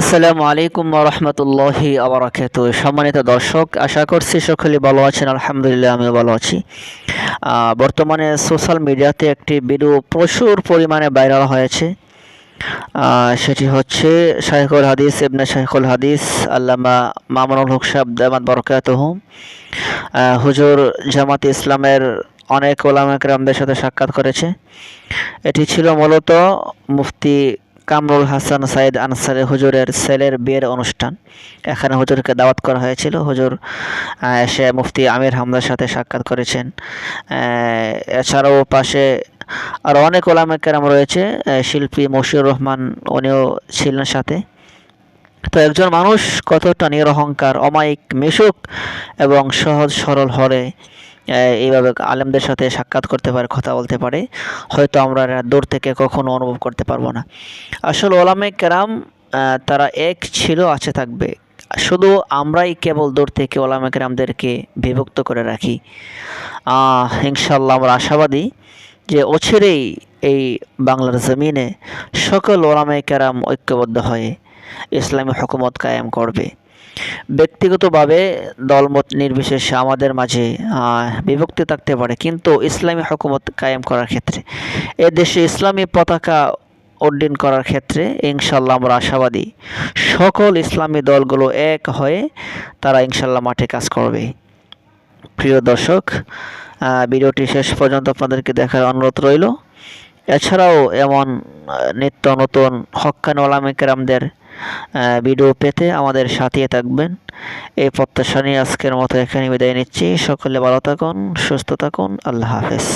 আসসালামু আলাইকুম রহমতুল্লাহি আবরাকাত সম্মানিত দর্শক আশা করছি সকলে ভালো আছেন আলহামদুলিল্লাহ আমিও ভালো আছি। বর্তমানে সোশ্যাল মিডিয়াতে একটি ভিডিও প্রচুর পরিমাণে ভাইরাল হয়েছে। সেটি হচ্ছে শাইখুল হাদিস ইবনে শাইখুল হাদিস আল্লামা মামুনুল হক সাহেব দামাত বরকাতহুম আহ, হুজুর জামাত ইসলামের অনেক ওলামা একরামদের সাথে সাক্ষাৎ করেছে। এটি ছিল মূলত মুফতি কামরুল হাসান সাইদ আনসারি হুজুরের ছেলের বিয়ের অনুষ্ঠান। এখানে হুজুরকে দাওয়াত করা হয়েছিল। হুজুর এসে মুফতি আমির হামদার সাথে সাক্ষাৎ করেছেন। এছাড়াও পাশে আরও অনেক ওলামা কেরাম রয়েছে। শিল্পী মশিউর রহমান, উনিও ছিলেন সাথে। তো একজন মানুষ কতটা নিরহংকার, অমায়িক, মিশুক এবং সহজ সরল হরে এইভাবে আলেমদের সাথে সাক্ষাৎ করতে পারে, কথা বলতে পারে, হয়তো আমরা দূর থেকে কখনো অনুভব করতে পারব না। আসলে ওলামে কেরাম তারা এক ছিল, আছে থাকবে। শুধু আমরাই কেবল দূর থেকে ওলামে কেরামদেরকে বিভক্ত করে রাখি। ইনশাল্লাহ আমরা আশাবাদী যে অচিরেই এই বাংলার জমিনে সকল ওলামে কেরাম ঐক্যবদ্ধ হয়ে ইসলামী হুকুমত কায়েম করবে। ব্যক্তিগতভাবে দলমত নির্বিশেষে আমাদের মাঝে বিভক্তি থাকতে পারে, কিন্তু ইসলামী হকুমত কায়েম করার ক্ষেত্রে এ দেশে ইসলামী পতাকা উড্ডীন করার ক্ষেত্রে ইনশাল্লাহ আমরা আশাবাদী। সকল ইসলামী দলগুলো এক হয়ে তারা ইনশাল্লাহ মাঠে কাজ করবে। প্রিয় দর্শক ভিডিওটি শেষ পর্যন্ত আপনাদেরকে দেখার অনুরোধ রইল। এছাড়াও এমন নিত্য নতুন হক্কান ওলামিকেরামদের ভিডিও পেতে আমাদের সাথে থাকবেন। এই প্রত্যাশা নিয়ে আজকের মতো এখানে বিদায় নিচ্ছি। সকলে ভালো থাকুন, সুস্থ থাকুন। আল্লাহ হাফেজ।